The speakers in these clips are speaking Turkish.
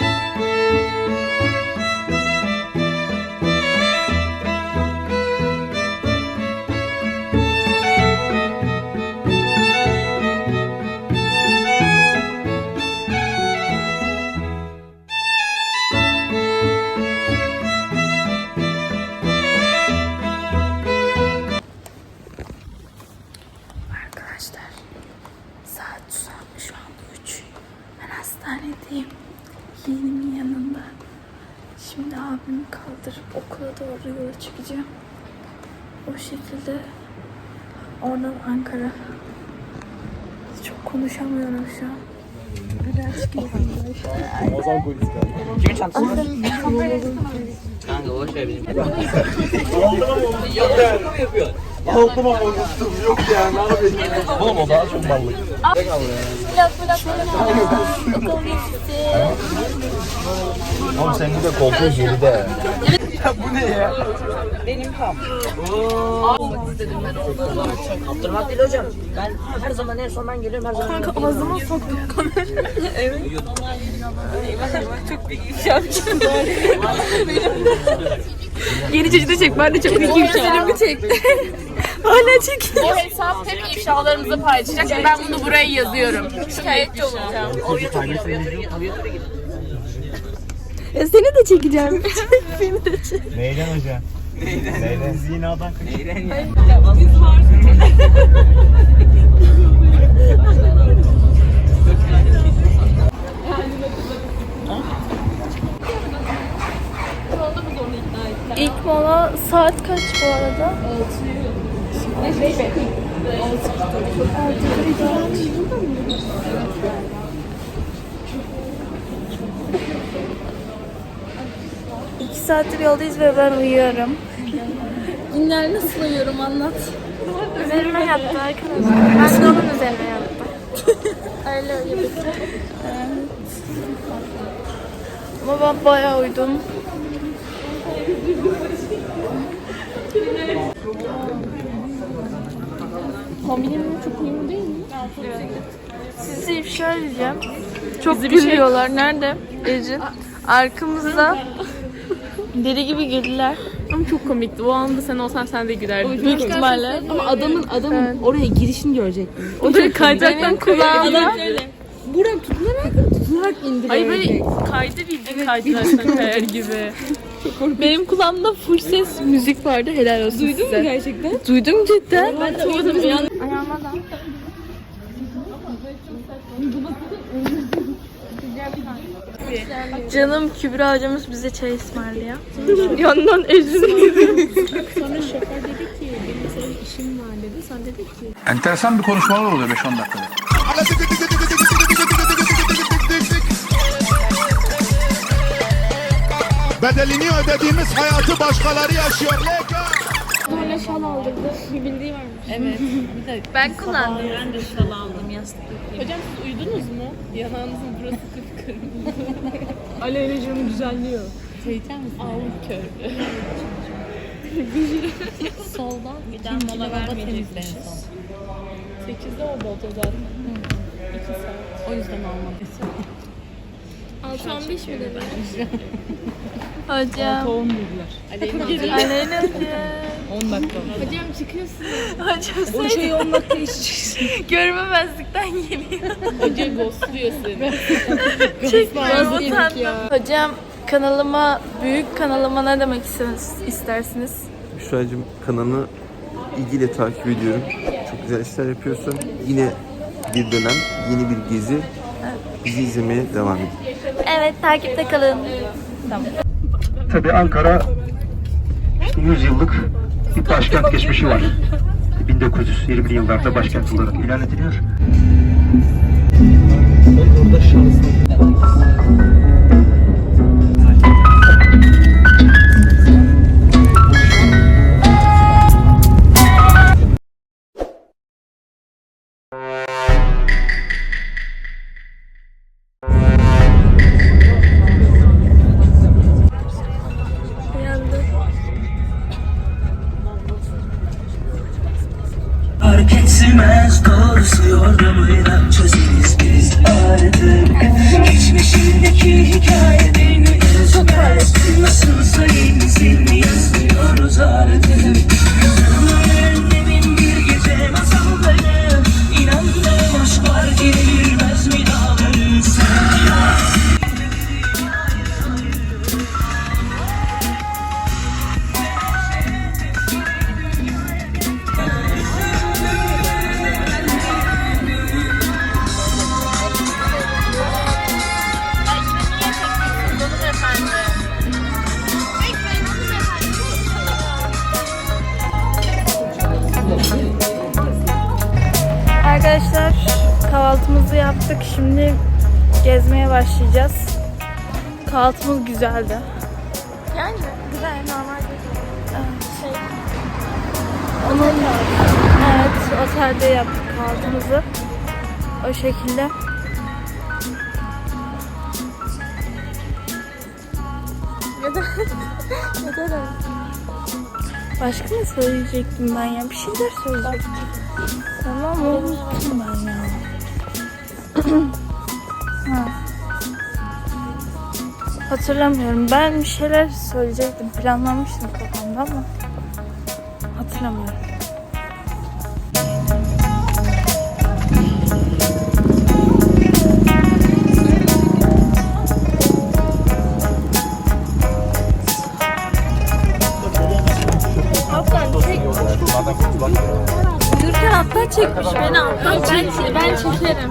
Arkadaşlar 我个 的腰也 Vlog vlog Okul gezisi. Oğlum senin de koltuğun geride. Abdurrahman değil hocam. Ben her zaman en son ben geliyorum her zaman. Kanka Ağzıma soktum Yeni çocuğu da çek. Ben de çok iyi ifşalarımı çekti. Hala çekiyor. O hesap hep ifşalarımızı paylaşacak ve ben bunu buraya yazıyorum. Şikayetçi olacağım. E, seni de çekeceğim. Beni de çek. Neyden hoca? Neyden? Neyden? Zinadan. İlk mola saat kaç bu arada? İki saattir yoldayız ve ben uyuyorum. Günler nasıl uyuyorum anlat. Üzerime yattı arkadaşlar. Ben de onun üzerine yattım. Öyle. Evet. Ama ben bayağı uyudum. Kombinim çok uyumlu değil mi? Sizi ifşa edeceğim. Çok gülüyorlar. Nerede? Ecin. Arkamızda deli gibi güldüler. Ama çok komikti. O anda sen olsan sen de gülerdin. Büyük ihtimalle. Ama adamın adamın oraya girişini görecektin. O da kaydıraktan Kulağımda Burak tutunarak tutunarak indi. Ay böyle kaydı bildiğin kaydıraktan kayar gibi. benim kulağımda full ses müzik vardı. Helal olsun Duydun size. mu gerçekten? Duydum cidden. Ben de uyudum. Canım Kübra hocamız bize çay ısmarlıyor. Yandan Ecrin Enteresan bir konuşmalar oluyor 5-10 dakikada. Bedelini ödediğimiz hayatı başkaları yaşıyor. Leka. Ben kullandım. Ben de şal aldım yastık. Hocam siz uyudunuz mu? Yanağınızın burası kıpkırmızı. Aleyna'cığım düzenliyor. Söyleyeceğim misin? Ağım kör. Soldan bir daha mola vermeyecekler son. 8'de o boto zaten. 2 saat. O yüzden almadım. 6-15 mi dedi? Hocam. 10 dediler. Aleyna Aleyna hocam. 10 dakika. Hocam çıkıyorsun. Hocam O sen şeyi 10 dakika içeceksin. görmemezlikten geliyor. Hoca ghostluyor seni. Çek Hocam kanalıma, büyük kanalıma ne demek istersiniz? Büşra'cığım kanalını ilgiyle takip ediyorum. Çok güzel işler yapıyorsun. Yine bir dönem, yeni bir gezi. Bizi izlemeye devam edin. Evet takipte kalın. Tabii Ankara işte 100 yıllık bir başkent geçmişi var. 1920'li yıllarda başkent olarak ilan ediliyor. Orada şanslı. kesilmez Doğrusu yordamıyla çözeriz biz artık. Geçmişindeki hikayelerini sokar Nasılsa yenisini yazıyoruz artık. Çıktık. Şimdi gezmeye başlayacağız. Kahvaltımız güzeldi. Yani güzel normal bir şey. Onun evet otelde yaptık kahvaltımızı. O şekilde. Neden? Neden öyle? Başka ne söyleyecektim ben ya? Bir şeyler söyleyecektim. Tamam unuttum ben ya. Ha. Hatırlamıyorum. Ben bir şeyler söyleyecektim. Planlamıştım kafamda ama hatırlamıyorum. Gürkan alttan çekmiş beni alttan ben, ben çekerim.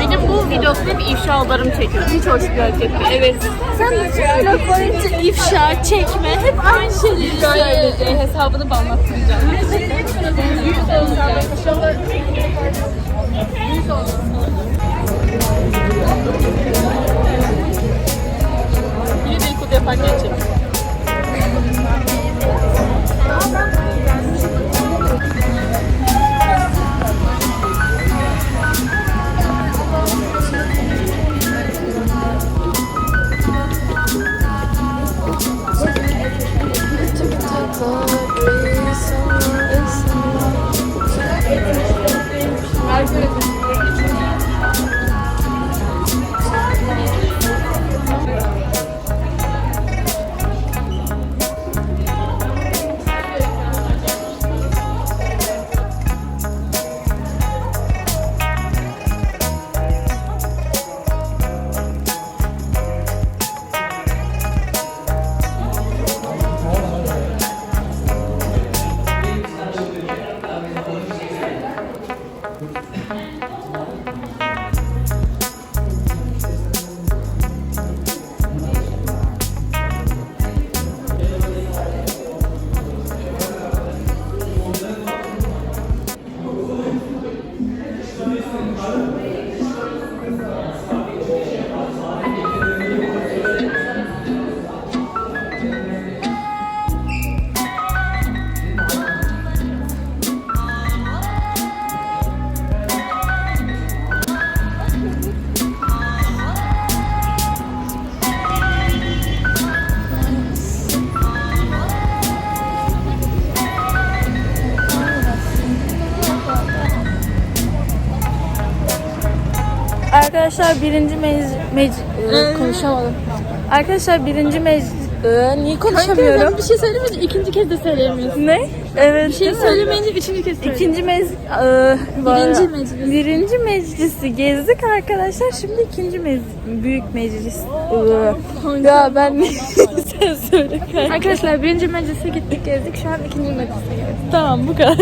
Benim bu vlogda hep ifşalarım çekiyor. Hiç hoş bir hareket değil. Evet. Sen bütün vlog boyunca ifşa, çekme, hep aynı şeyleri söyleyeceksin. Hesabını bağlattıracağım. Biri dedikodu yaparken çek. Arkadaşlar birinci mec... mec... Ee, konuşamadım. Arkadaşlar birinci mec... Ee, niye konuşamıyorum? Bir şey söylemeyince ikinci kez de söyleyemiyorsun. Ne? Evet. Bir şey söylemeyince üçüncü kez söylüyorsun. İkinci mec... Ee, Birinci meclis. Birinci meclisi gezdik arkadaşlar. Şimdi ikinci meclis. Büyük meclis. Ee, ya ben sen söyle kanka. Arkadaşlar birinci meclise gittik gezdik. Şu an ikinci meclise geldik. Tamam bu kadar.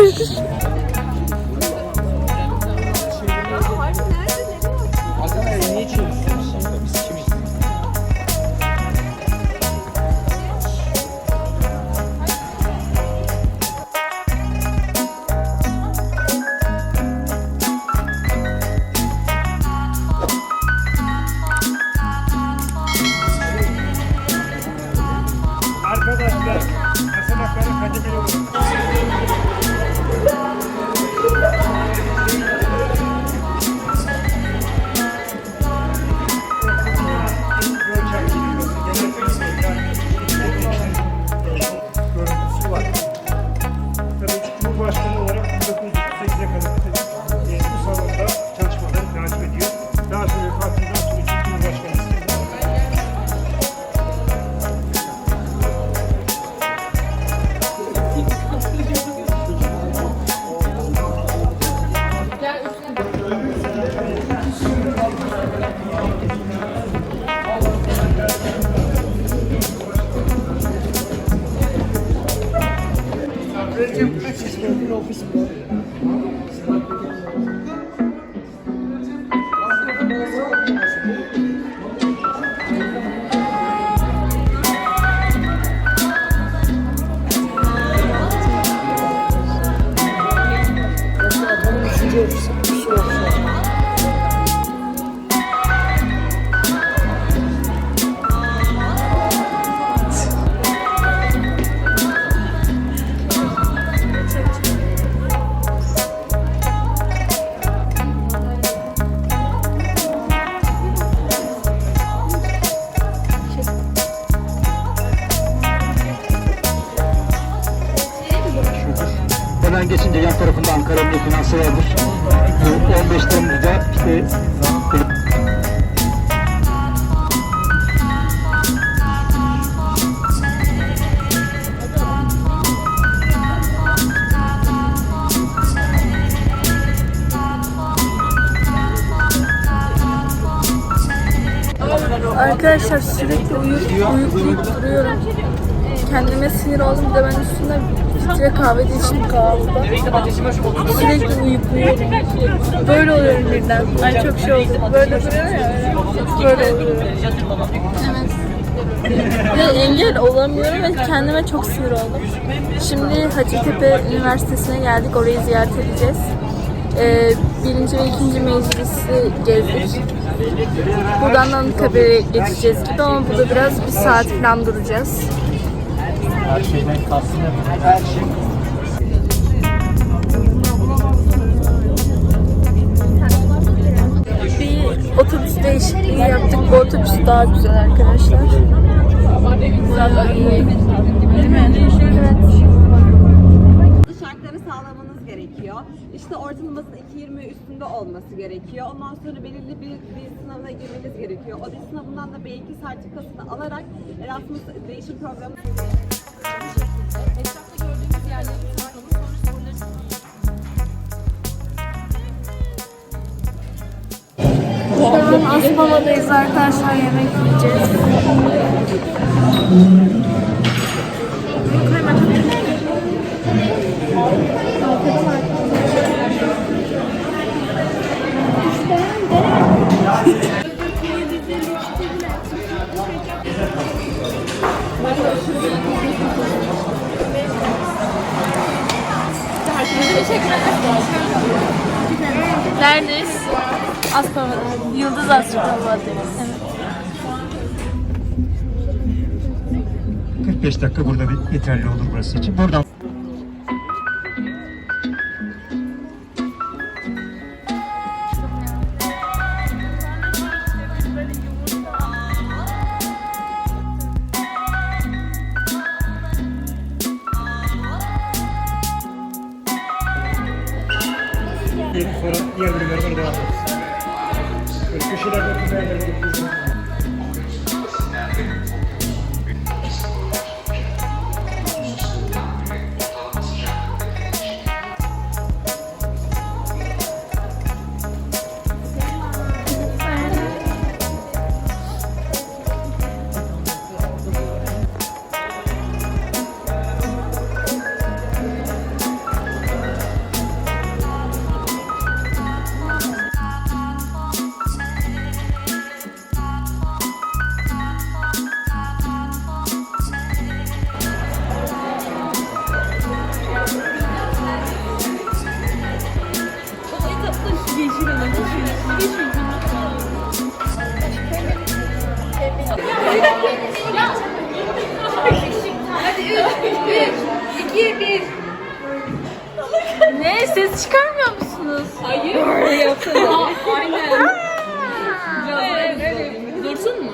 Arkadaşlar sürekli uyuyup uyuklayıp duruyorum. Kendime sinir oldum. Bir de ben üstüne filtre kahve de içtim kahvaltıda. Sürekli uyukluyorum. Böyle oluyorum birden. Ay çok şey oldu. Böyle duruyor ya. Böyle oluyorum. Evet. Ve engel olamıyorum ve kendime çok sinir oldum. Şimdi Hacettepe Üniversitesi'ne geldik. Orayı ziyaret edeceğiz. Ee, birinci ve ikinci meclisi gezdik. Buradan da Anıtkabir'e geçeceğiz gibi ama burada biraz bir saat falan duracağız. her şeyden kastım her şey Bir otobüs değişikliği yaptık. Bu otobüs daha güzel arkadaşlar. Değil mi? Evet. Gerekiyor. İşte ortalamasının 2.20 üstünde olması gerekiyor. Ondan sonra belirli bir, bir sınavına girmeniz gerekiyor. O dil sınavından da B2 sertifikasını alarak Erasmus değişim programı Şu an Aspava'dayız arkadaşlar. Yemek yiyeceğiz. Neredeyiz? Aspava'da. Yıldız Aspava'dayız. Evet. 45 dakika burada yeterli olur burası için. Buradan Ne? Ses çıkarmıyor musunuz? Dursun mu?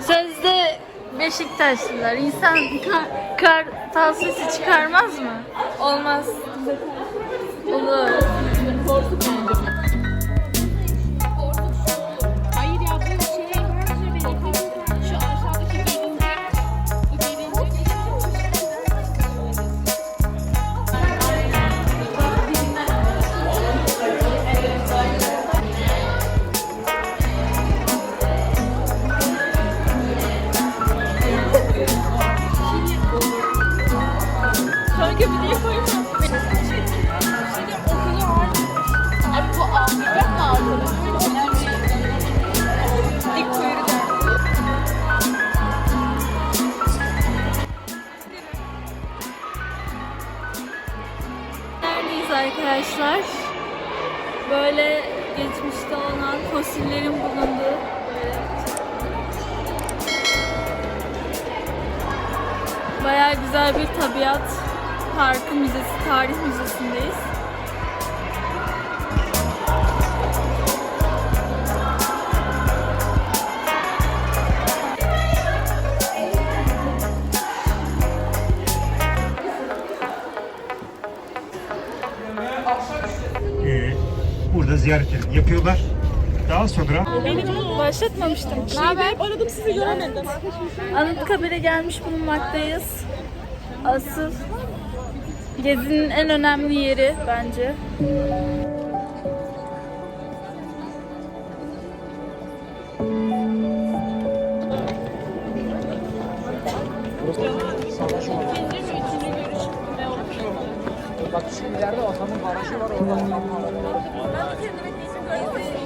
Sözde Beşiktaşlılar. İnsan kar, kartal sesi çıkarmaz mı? Olmaz. Olur. Tarih müzesindeyiz. Ee, burada ziyaretlerini yapıyorlar. Daha sonra Başlatmamıştım. Ne haber? Aradım sizi göremedim. Anıtkabir'e gelmiş bulunmaktayız. Asıl gezinin en önemli yeri bence. Bak şu ileride atanın barajı var orada adam var. Nöbeti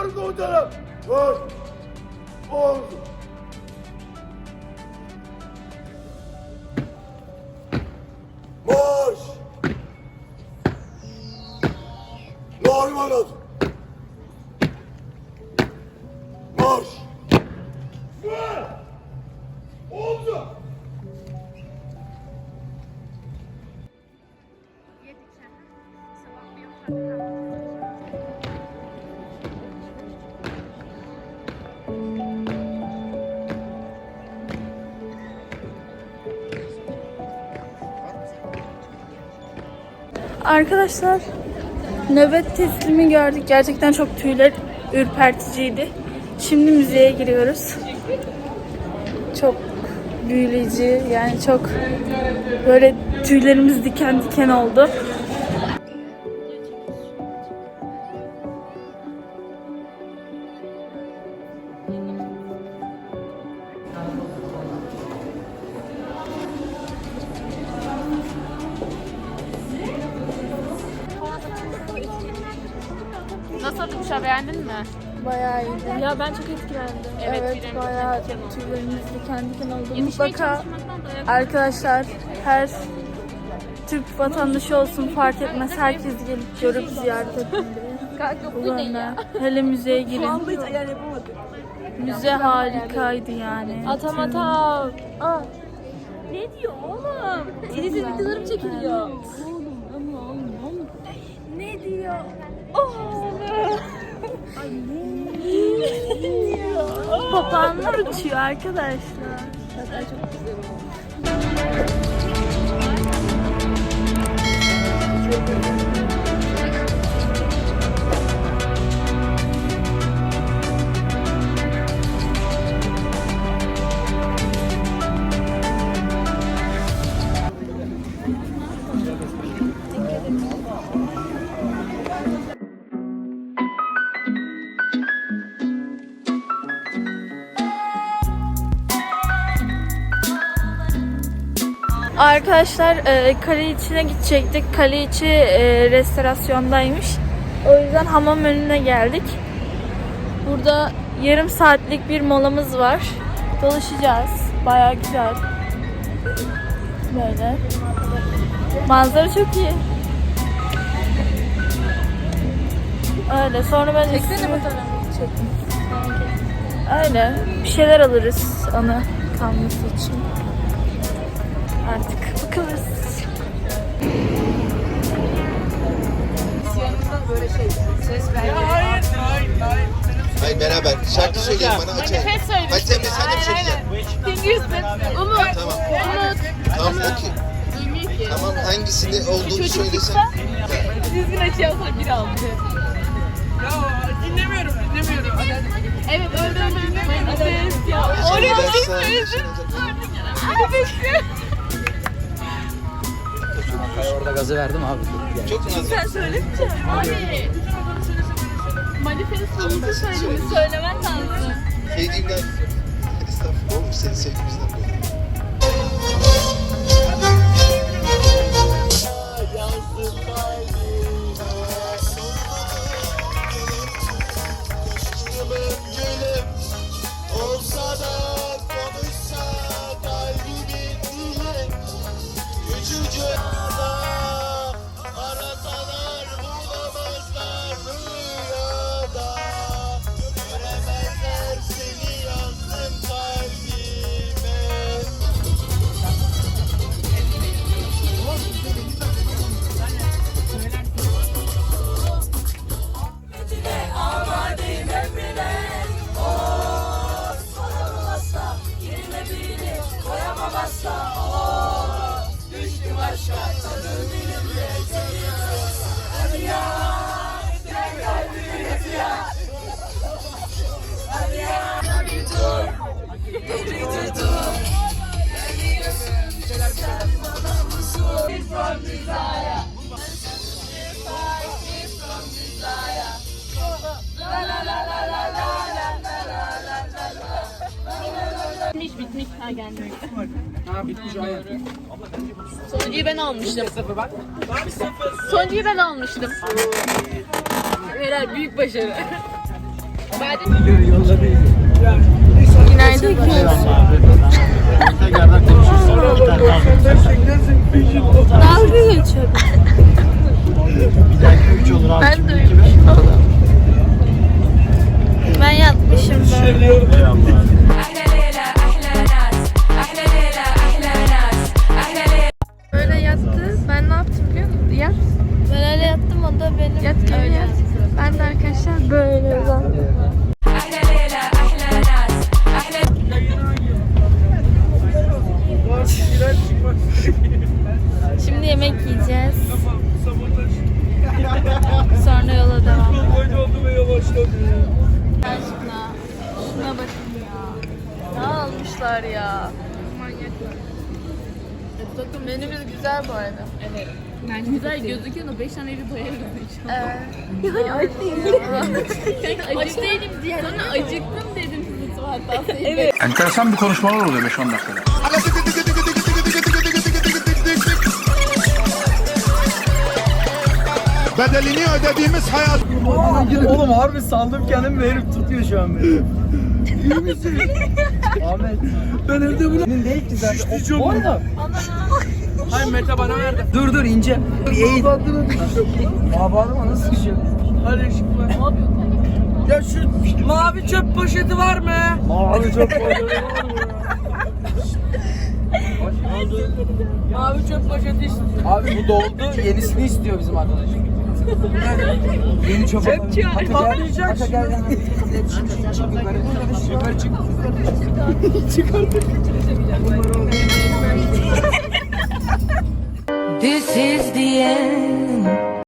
oluyorum komutanım. Vur. Oldu. Marş. Normal ol. Marş. Vur. Oldu. Arkadaşlar nöbet teslimi gördük. Gerçekten çok tüyler ürperticiydi. Şimdi müzeye giriyoruz. Çok büyüleyici yani çok böyle tüylerimiz diken diken oldu. Bayağı iyiydi. Ya ben çok etkilendim. Evet, tüylerimiz bayağı tüylerimiz diken diken oldu. Mutlaka arkadaşlar her Türk vatandaşı olsun fark etmez. Herkes gelip görüp ziyaret etmeli. Bulunma. Hele müzeye girin. Hiç ayar. Müze harikaydı yani. Atam atam. Ne diyor oğlum? Titiz videolarım çekiliyor. Ne diyor? Papağanlar uçuyor arkadaşlar. Çok güzel. Arkadaşlar e, kale içine gidecektik. Kale içi e, restorasyondaymış. O yüzden hamam önüne geldik. Burada yarım saatlik bir molamız var. Dolaşacağız. Bayağı güzel. Böyle. Manzara çok iyi. Öyle. Sonra ben Çeksene Çektim. Öyle. Bir şeyler alırız ana kalması için. Söyleyin bana açayım. Hadi sen de sen de bir şey diyeceksin. Tingirsin. Umut. Tamam. Umut. Tamam okey. Duymuyor ki. Tamam hangisinde olduğunu Çocuk söylesen. çıksa düzgün açıyorsa biri aldı. Evet öyle öyle. Manifest ya. Oraya. Orada gazı verdim abi. Çok nazik. Sen söylemeyeceksin. Abi. Manifest sonucu söyledi. Söylemen lazım. Sevdiğimden. Estağfurullah oğlum bitmiş. Ha geldi. Ha bitmiş Sonuncuyu ben almıştım. Sonuncuyu ben almıştım. Helal büyük başarı. Günaydın. Tekrardan konuşuruz. Dalga geçiyorum. Bir dahaki. Ben de oldum. Ben yatmışım böyle. Enteresan bir konuşmalar oluyor 5-10 dakikada. Bedelini ödediğimiz hayat Oğlum harbi sandım kendimi ve herif tutuyor şu an beni. İyi misin? Ahmet. Ben evde bunu... Senin değil ki zaten. Şişti çok. Bu arada. Hayır Mete bana verdi. Dur dur ince. Eğil. Abi adama nasıl sıkışıyor? Hadi ışıklar. Ne yapıyorsun? Ya şu mavi çöp poşeti var mı? Mavi çöp poşeti var mı? Mavi çöp poşeti istiyor. Abi bu doldu. Yenisini istiyor bizim arkadaş. Yeni çöp Çöpçü patlayacak. Hatta gel gel. Çık çık yukarı. Yukarı çık. Çıkardık. This is the end.